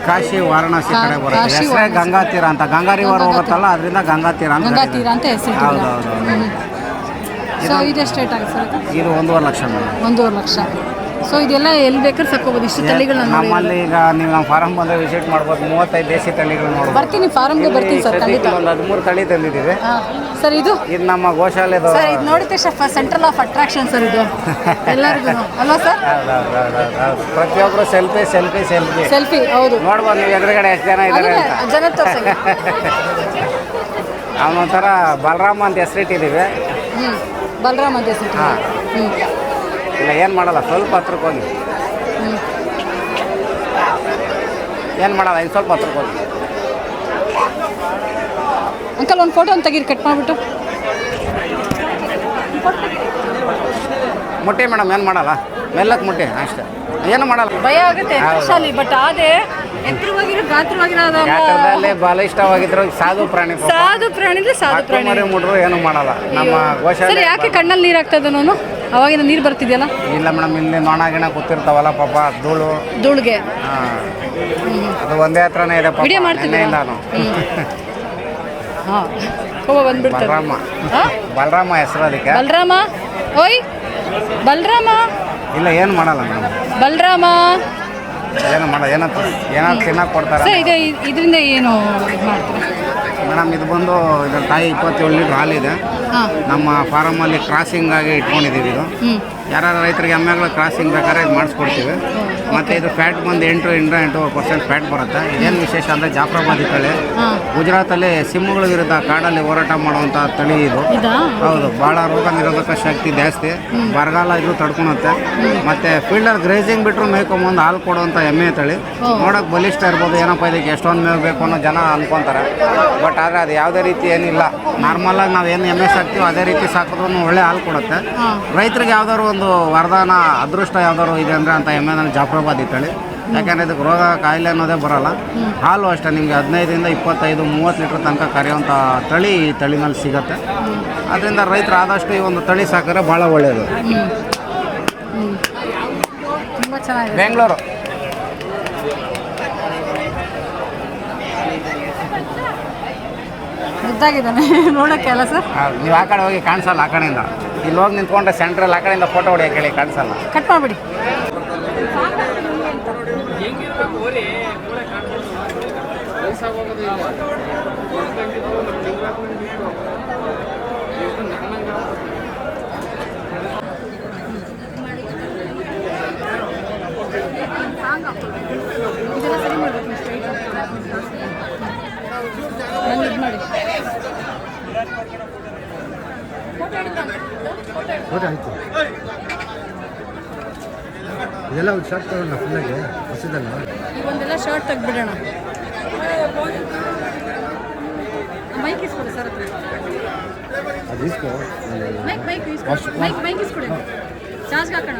ಕಾಶಿ ವಾರಣಾಸಿ ಕಡೆ ಬರುತ್ತೆ. ಕಾಶಿ, ಹೆಸರೇ ವಾರಣಾಸಿ. ಗಂಗಾ ತೀರ ಅಂತ. ಗಂಗಾ ವಾರ ಹೋಗುತ್ತಲ್ಲ ಅದರಿಂದ ಗಂಗಾ ತೀರ ಅಂತ ಗಂಗಾ. ತೀರ ಅಂತ ಹೆಸರು ಹೌದು ಹೌದು ಸೊ ಇದು ಎಷ್ಟು ರೇಟ್ ಆಗುತ್ತೆ ಸರ್ ಇದು ಒಂದೂವರೆ ಲಕ್ಷ ಮೇಡಮ್. ಒಂದೂವರೆ ಲಕ್ಷ. ಸೊ ಇದೆಲ್ಲ ಎಲ್ಲಿ ಬೇಕಾದ್ರೆ ಸಾಕೋಬೋದು ಇಷ್ಟು ತಳಿಗಳನ್ನ ನೋಡಿ. ನಮ್ಮಲ್ಲಿ ಈಗ ನೀವು ನಮ್ಮ ಫಾರಂ ಬಂದರೆ ವಿಸಿಟ್ ಮಾಡ್ಬೋದು. ಮೂವತ್ತೈದು ದೇಸಿ ತಳಿಗಳು ನೋಡ್ಬೋದು. ಬರ್ತೀನಿ ಫಾರಮ್ಗೆ ಬರ್ತೀನಿ ಸರ್ ಖಂಡಿತ. ಒಂದು ಹದಿಮೂರು ತಳಿ ತಂದಿದ್ದೀವಿ. ಹಾಂ. ಸರ್ ಇದು? ಇದು ನಮ್ಮ ಗೋಶಾಲೆ ಸರ್ ಇದು ನೋಡಿ ತಕ್ಷಣ ಸೆಂಟ್ರಲ್ ಆಫ್ ಅಟ್ರಾಕ್ಷನ್ ಸರ್ ಇದು. <laughs> ಎಲ್ಲರಿಗೂ ಅಲ್ವಾ ಸರ್. ಪ್ರತಿಯೊಬ್ಬರು ಸೆಲ್ಫಿ ಸೆಲ್ಫಿ ಸೆಲ್ಫಿ ಸೆಲ್ಫಿ ಹೌದು. ನೋಡ್ಬೋದು ನೀವು ಎದುರುಗಡೆ ಎಷ್ಟು ಜನ ಇದ್ದಾರೆ ಜನ <laughs> ಅವನೊಂಥರ ಬಲರಾಮ ಅಂತ ಹೆಸರಿಟ್ಟಿದ್ದೀವಿ. ಹ್ಞೂ ಬಲರಾಮ್ ಅಂತ ಹೆಸರು ಹಾಂ. ಹ್ಞೂ ಇಲ್ಲ ಏನು ಮಾಡಲ್ಲ ಸ್ವಲ್ಪ ಹತ್ರಕ್ಕೆ ಹೋಗಿ. ಏನು ಮಾಡಲ್ಲ ಇನ್ನು ಸ್ವಲ್ಪ ಹತ್ರಕ್ಕೆ ಹೋಗಿ. ಅಂಕಲ್ ಒಂದು ಫೋಟೋ ಒಂದು ತೆಗೀರಿ ಕಟ್ ಮಾಡಿಬಿಟ್ಟು. ಮೊಟ್ಟೆ ಮೇಡಮ್ ಏನು ಮಾಡಲ್ಲ? ಮೆಲ್ಲಕ್ಕೆ ಮೊಟ್ಟೆ ಅಷ್ಟೇ. ಏನು ಮಾಡಲ್ಲ? ಭಯ ಆಗುತ್ತೆ ಶಾಲಿ ಬಟ್ ಅದೇ ಎತ್ತರವಾಗಿರೋ ಗಾತ್ರವಾಗಿರೋ ಗಾತ್ರದಲ್ಲಿ ಬಲಿಷ್ಠವಾಗಿದ್ರು ಸಾಧು ಪ್ರಾಣಿ. ಸಾಧು ಪ್ರಾಣಿ ಅಂದ್ರೆ ಸಾಧು ಪ್ರಾಣಿ. ಮುಟ್ರು ಏನು ಮಾಡಲ್ಲ. ನಮ್ಮ ಸರ್ ಗೋಶಾಲೆ ಯಾಕೆ ಕಣ್ಣಲ್ಲಿ ನೀರು ಆಗ್ತದೆ ನಾನು? ಅವಾಗಿನ ನೀರು ಬರ್ತಿದೆಯಲ್ಲ? ಇಲ್ಲ ಮೇಡಮ್ ಇಲ್ಲಿ ನೊಣ ಗಿಣ ಕೂತಿರ್ತಾವಲ್ಲ ಪಾಪ ಧೂಳು. ಧೂಳಿಗೆ. ಅದು ಒಂದೇ ಹತ್ರನೇ ಇದೆ ಪಾಪ ಮಾಡ್ತೀನಿ ನಾನು. <laughs> ಹಾಂ. ಕೋಪ ಬಂದ್ಬಿಡ್ತದೆ. ಬಲರಾಮ. ಹಾಂ? ಬಲರಾಮ ಹೆಸರು ಅದಕ್ಕೆ? ಬಲರಾಮ? ಓಯ್ ಬಲರಾಮ? ಇಲ್ಲ ಏನು ಮಾಡಲ್ಲ ಮೇಡಮ್ ಬಲರಾಮ? ಏನು ಮಾಡ ಏನಂತ ಏನಾದ್ರು ತಿನ್ನಕ್ಕೆ ಕೊಡ್ತಾರೆ? ಸರ್ ಇದೆ ಇದರಿಂದ ಏನು ಇದು ಮಾಡ್ತೀರಾ? ಮೇಡಮ್ ಇದು ಬಂದು ಇದ್ರ ತಾಯಿ ಇಪ್ಪತ್ತೇಳು ಲೀಟ್ರ್ ಹಾಲಿದೆ. ಹಾಂ. ನಮ್ಮ ಫಾರಮಲ್ಲಿ ಕ್ರಾಸಿಂಗ್ ಆಗಿ ಇಟ್ಕೊಂಡಿದ್ದೀವಿ ಇದು. ಹ್ಞೂ ಯಾರು ರೈತರಿಗೆ ಎಮ್ಮೆಗಳು ಕ್ರಾಸಿಂಗ್ ಬೇಕಾದ್ರೆ ಇದು ಮಾಡಿಸ್ಕೊಡ್ತೀವಿ. ಮತ್ತು ಇದು ಫ್ಯಾಟ್ ಬಂದು ಎಂಟು ಎಂಟು ಎಂಟು ಪರ್ಸೆಂಟ್ ಫ್ಯಾಟ್ ಬರುತ್ತೆ. ಇದೇನು ವಿಶೇಷ ಅಂದರೆ ಜಾಫ್ರಾಬಾದಿ ತಳಿ ಗುಜರಾತಲ್ಲಿ ಸಿಂಹಗಳ ವಿರುದ್ಧ ಕಾಡಲ್ಲಿ ಹೋರಾಟ ಮಾಡುವಂಥ ತಳಿ ಇದು. ಹೌದು ಭಾಳ ರೋಗ ನಿರೋಧಕ ಶಕ್ತಿ ಜಾಸ್ತಿ. ಬರಗಾಲ ಇದು ತಡ್ಕೊಳುತ್ತೆ. ಮತ್ತು ಫೀಲ್ಡರ್ ಗ್ರೇಸಿಂಗ್ ಬಿಟ್ಟರು ಮೇಯ್ಕೊಂಬಂದು ಹಾಲು ಕೊಡುವಂಥ ಎಮ್ಮೆ ತಳಿ. ನೋಡೋಕೆ ಬಲಿಷ್ಠ ಇರ್ಬೋದು ಏನಪ್ಪ ಇದಕ್ಕೆ ಎಷ್ಟೊಂದು ಮೇವು ಬೇಕು ಅನ್ನೋ ಜನ ಅನ್ಕೊಂತಾರೆ. ಬಟ್ ಆದರೆ ಅದು ಯಾವುದೇ ರೀತಿ ಏನಿಲ್ಲ. ನಾರ್ಮಲಾಗಿ ನಾವು ಏನು ಎಮ್ಮೆ ಸಾಕ್ತೀವೋ ಅದೇ ರೀತಿ ಸಾಕಿದ್ರು ಒಳ್ಳೆ ಹಾಲು ಕೊಡುತ್ತೆ. ರೈತರಿಗೆ ಯಾವ್ದಾದ್ರು ಒಂದು ವರದಾನ ಅದೃಷ್ಟ ಯಾವ್ದಾದ್ರು ಇದೆ ಅಂದರೆ ಅಂತ ಎಮ್ಮೆ ನಾನು ಜಾಫ್ರಾಬಾದ್ ತಳಿ ಯಾಕಂದರೆ ಇದಕ್ಕೆ ರೋಗ ಕಾಯಿಲೆ ಅನ್ನೋದೇ ಬರಲ್ಲ. ಹಾಲು ಅಷ್ಟೇ ನಿಮಗೆ ಹದಿನೈದರಿಂದ ಇಪ್ಪತ್ತೈದು ಮೂವತ್ತು ಲೀಟ್ರ್ ತನಕ ಕರೆಯುವಂಥ ತಳಿ ಈ ತಳಿನಲ್ಲಿ ಸಿಗುತ್ತೆ. ಅದರಿಂದ ರೈತರು ಆದಷ್ಟು ಈ ಒಂದು ತಳಿ ಸಾಕಿದ್ರೆ ಭಾಳ ಒಳ್ಳೆಯದು ಬೆಂಗಳೂರು. ಮುದ್ದಾಗಿದ್ದಾನೆ ನೋಡೋಕ್ಕೆ ಅಲ್ಲ ಸರ್? ನೀವು ಆ ಕಡೆ ಹೋಗಿ ಕಾಣಿಸಲ್ಲ ಆ ಕಡೆಯಿಂದ. ಇಲ್ಲಿ ಹೋಗಿ ನಿಂತ್ಕೊಂಡ್ರೆ ಸೆಂಟ್ರಲ್ ಆ ಕಡೆಯಿಂದ ಫೋಟೋ ಹೊಡಿಯೋಕೆ ಹೇಳಿ ಕಾಣಿಸಲ್ಲ. ಕಟ್ ಮಾಡಿಬಿಡಿ ಇದೆಲ್ಲ ಸರಿ ಮಾಡ್ಬೇಕು ನಂಗೆ ಇದು ಮಾಡಿ ಆಯಿತು. ಇದೆಲ್ಲ ಒಂದು ಶರ್ಟ್ ತಗೊಳ್ಳೋಣ ಫುಲ್ಲಾಗಿ ಹೊಸದಲ್ಲ? ಒಂದೆಲ್ಲ ಶರ್ಟ್ ತೆಗ್ದ್ಬಿಡೋಣ. ಮೈಕ್ ಇಸ್ಕೊಡಿ ಸರ್ ಅದು ಇಸ್ಕೋ. ಮೈಕ್ ಮೈಕ್ ಇಸ್ಕೊಡಿ ಮೈಕ್ ಮೈಕ್ ಇಸ್ಕೊಡಿ. ಚಾರ್ಜ್ ಹಾಕೋಣ.